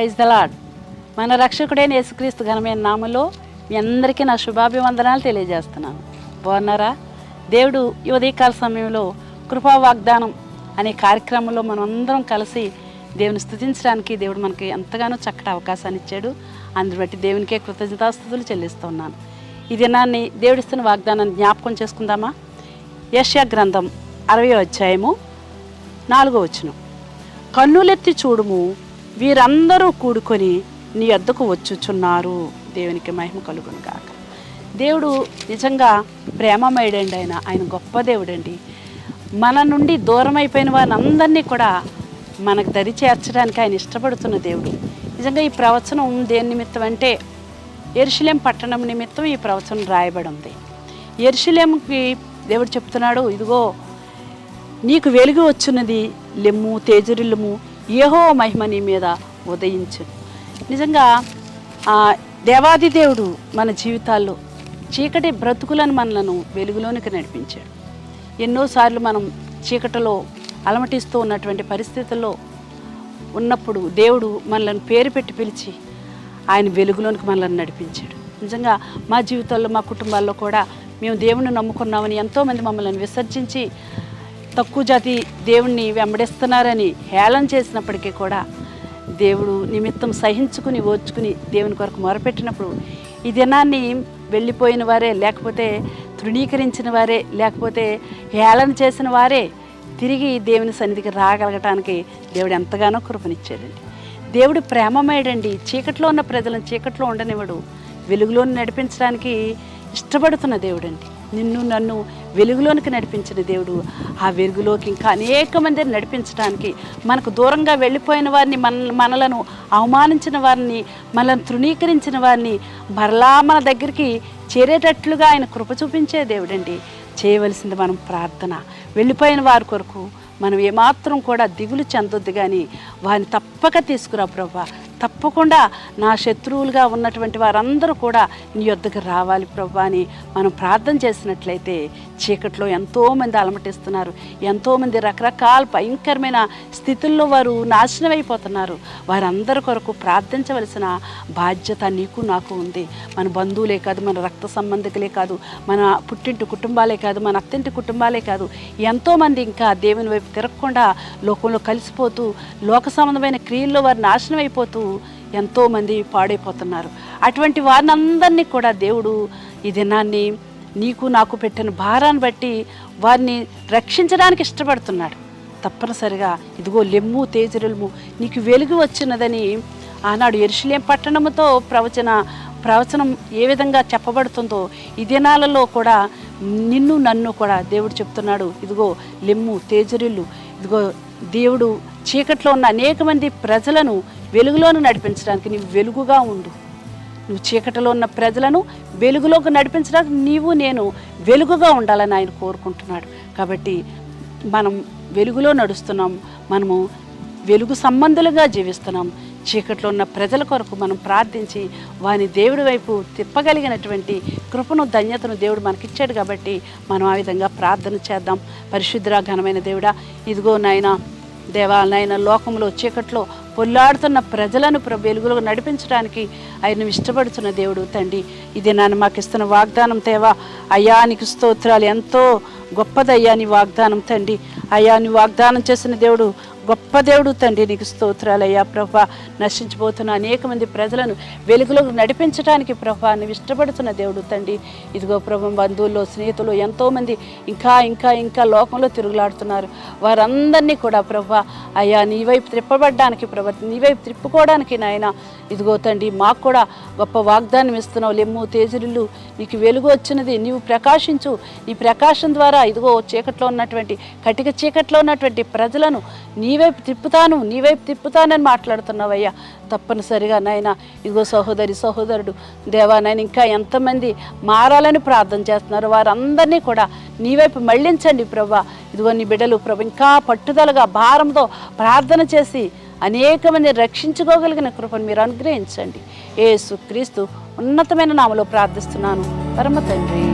Praise the lord మన రక్షకుడైన యేసుక్రీస్తు ఘనమైన నామలో మీ అందరికీ నా శుభాభివందనాలు తెలియజేస్తున్నాను. బాగున్నారా? దేవుడు ఈ ఉదయకాల సమయంలో కృపా వాగ్దానం అనే కార్యక్రమంలో మనం అందరం కలిసి దేవుని స్థుతించడానికి దేవుడు మనకి ఎంతగానో చక్కటి అవకాశాన్ని ఇచ్చాడు. అందుని బట్టి దేవునికే కృతజ్ఞతాస్థుతులు చెల్లిస్తున్నాను. ఈ దినాన్ని దేవుడిస్తున్న వాగ్దానాన్ని జ్ఞాపకం చేసుకుందామా? యష్యా గ్రంథం అరవై అధ్యాయము నాలుగో వచ్చును కన్నులెత్తి చూడుము వీరందరూ కూడుకొని నీ వద్దకు వచ్చుచున్నారు. దేవునికి మహిమ కలుగును గాక. దేవుడు నిజంగా ప్రేమమయుడండి ఆయన ఆయన గొప్ప దేవుడండి. మన నుండి దూరం అయిపోయిన వారిని అందరినీ కూడా మనకు దరి చేర్చడానికి ఆయన ఇష్టపడుతున్న దేవుడు. నిజంగా ఈ ప్రవచనం దేని నిమిత్తం అంటే ఎరుశలేం పట్టణం నిమిత్తం ఈ ప్రవచనం రాయబడి ఉంది ఎరుషులేంకి దేవుడు చెప్తున్నాడు ఇదిగో నీకు వెలుగు వచ్చినది లెమ్ము తేజరిల్లుము యహో మహిమ నీ మీద ఉదయించు. నిజంగా ఆ, దేవాది దేవుడు మన జీవితాల్లో చీకటి బ్రతుకులను మనలను వెలుగులోనికి నడిపించాడు. ఎన్నోసార్లు మనం చీకటిలో అలమటిస్తూ ఉన్నటువంటి పరిస్థితుల్లో ఉన్నప్పుడు దేవుడు మనలను పేరు పెట్టి పిలిచి ఆయన వెలుగులోనికి మనల్ని నడిపించాడు. నిజంగా మా జీవితాల్లో మా కుటుంబాల్లో కూడా మేము దేవుణ్ణి నమ్ముకున్నామని ఎంతోమంది మమ్మల్ని విసర్జించి తక్కువ జాతి దేవుణ్ణి వెంబడిస్తున్నారని హేళన చేసినప్పటికీ కూడా దేవుడు నిమిత్తం సహించుకుని ఓర్చుకుని దేవుని కొరకు మొరపెట్టినప్పుడు ఈ దినాన్ని వెళ్ళిపోయిన వారే లేకపోతే తృణీకరించిన వారే లేకపోతే హేళన చేసిన వారే తిరిగి దేవుని సన్నిధికి రాగలగటానికి దేవుడు ఎంతగానో కృపనిచ్చాడండి. దేవుడు ప్రేమమేడండి చీకట్లో ఉన్న ప్రజలను చీకట్లో ఉండనివ్వడు. వెలుగులోని నడిపించడానికి ఇష్టపడుతున్న దేవుడండి. నిన్ను నన్ను వెలుగులోనికి నడిపించిన దేవుడు. ఆ వెలుగులోకి ఇంకా అనేక మందిని నడిపించడానికి మనకు దూరంగా వెళ్ళిపోయిన వారిని మన మనలను అవమానించిన వారిని మనల్ని తృణీకరించిన వారిని మరలా మన దగ్గరికి చేరేటట్లుగా ఆయన కృప చూపించే దేవుడండి. చేయవలసింది మనం ప్రార్థన. వెళ్ళిపోయిన వారి కొరకు మనం ఏమాత్రం కూడా దిగులు చెందొద్దు కానీ వారిని తప్పక తీసుకురా ప్రభా. తప్పకుండా నా శత్రువులుగా ఉన్నటువంటి వారందరూ కూడా నీ యొద్దకు రావాలి ప్రభా అని మనం ప్రార్థన చేసినట్లయితే చీకట్లో ఎంతోమంది అలమటిస్తున్నారు. ఎంతోమంది రకరకాల భయంకరమైన స్థితుల్లో వారు నాశనం అయిపోతున్నారు. వారందరి కొరకు ప్రార్థించవలసిన బాధ్యత నీకు నాకు ఉంది. మన బంధువులే కాదు మన రక్త సంబంధికులే కాదు మన పుట్టింటి కుటుంబాలే కాదు మన అత్తింటి కుటుంబాలే కాదు. ఎంతోమంది ఇంకా దేవుని వైపు తిరగకుండా లోకంలో కలిసిపోతూ లోక సంబంధమైన క్రియల్లో వారు నాశనం అయిపోతూ ఎంతోమంది పాడైపోతున్నారు. అటువంటి వారిని అందరినీ కూడా దేవుడు ఈ దినాన్ని నీకు నాకు పెట్టిన భారాన్ని బట్టి వారిని రక్షించడానికి ఇష్టపడుతున్నాడు. తప్పనిసరిగా ఇదిగో లెమ్ము తేజరులము నీకు వెలుగు వచ్చినదని ఆనాడు ఎరుషులేం పట్టణముతో ప్రవచన ప్రవచనం ఏ విధంగా చెప్పబడుతుందో ఈ దినాలలో కూడా నిన్ను నన్ను కూడా దేవుడు చెప్తున్నాడు. ఇదిగో లెమ్ము తేజరిల్లు ఇదిగో దేవుడు చీకట్లో ఉన్న అనేక మంది ప్రజలను వెలుగులోను నడిపించడానికి నీవు వెలుగుగా ఉండు. నువ్వు చీకటిలో ఉన్న ప్రజలను వెలుగులోకి నడిపించడానికి నీవు నేను వెలుగుగా ఉండాలని ఆయన కోరుకుంటున్నాడు. కాబట్టి మనం వెలుగులో నడుస్తున్నాం మనము వెలుగు సంబంధులుగా జీవిస్తున్నాం. చీకట్లో ఉన్న ప్రజల కొరకు మనం ప్రార్థించి వాని దేవుడి వైపు తిప్పగలిగినటువంటి కృపను ధన్యతను దేవుడు మనకిచ్చాడు కాబట్టి మనం ఆ విధంగా ప్రార్థన చేద్దాం. పరిశుద్ధ ఘనమైన దేవుడా ఇదిగో నాయన దేవా లోకంలో చీకట్లో పొల్లాడుతున్న ప్రజలను ప్ర- వెలుగులో నడిపించడానికి ఆయన ఇష్టపడుతున్న దేవుడు తండ్రి. ఇది నన్ను మాకు ఇస్తున్న వాగ్దానం తేవా అయ్యా నీకు స్తోత్రాలు. ఎంతో గొప్పదయ్యా నీ వాగ్దానం తండ్రి. అయ్యా నీ వాగ్దానం చేసిన దేవుడు గొప్ప దేవుడు తండ్రి నీకు స్తోత్రాలయ్యా ప్రభా. నశించిపోతున్న అనేక మంది ప్రజలను వెలుగులోకి నడిపించడానికి ప్రభా నువ్వు ఇష్టపడుతున్న దేవుడు తండ్రి. ఇదిగో ప్రభు బంధువుల్లో స్నేహితులు ఎంతోమంది ఇంకా ఇంకా ఇంకా లోకంలో తిరుగులాడుతున్నారు. వారందరినీ కూడా ప్రభా అయ్యా నీ వైపు త్రిప్పబడ్డానికి ప్రభా నీ వైపు త్రిప్పుకోవడానికి నాయన. ఇదిగో తండ్రి మాకు కూడా గొప్ప వాగ్దానం ఇస్తున్నావు. లెమ్ము తేజరిల్లు నీకు వెలుగు వచ్చినది నీవు ప్రకాశించు. నీ ప్రకాశం ద్వారా ఇదిగో చీకట్లో ఉన్నటువంటి కటిక చీకట్లో ఉన్నటువంటి ప్రజలను నీ వైపు తిప్పుతాను నీ వైపు తిప్పుతానని మాట్లాడుతున్నావయ్యా. తప్పనిసరిగా నాయన ఇదిగో సహోదరి సహోదరుడు దేవా నాయన ఇంకా ఎంతమంది మారాలని ప్రార్థన చేస్తున్నారు వారందరినీ కూడా నీ వైపు మళ్ళించండి ప్రభా ఇదిగో నీ బిడ్డలు ప్రభు ఇంకా పట్టుదలగా భారంతో ప్రార్థన చేసి అనేక మంది రక్షించుకోగలిగిన కృపను మీరు అనుగ్రహించండి. ఏసుక్రీస్తు ఉన్నతమైన నామలో ప్రార్థిస్తున్నాను. పరమ తండ్రి.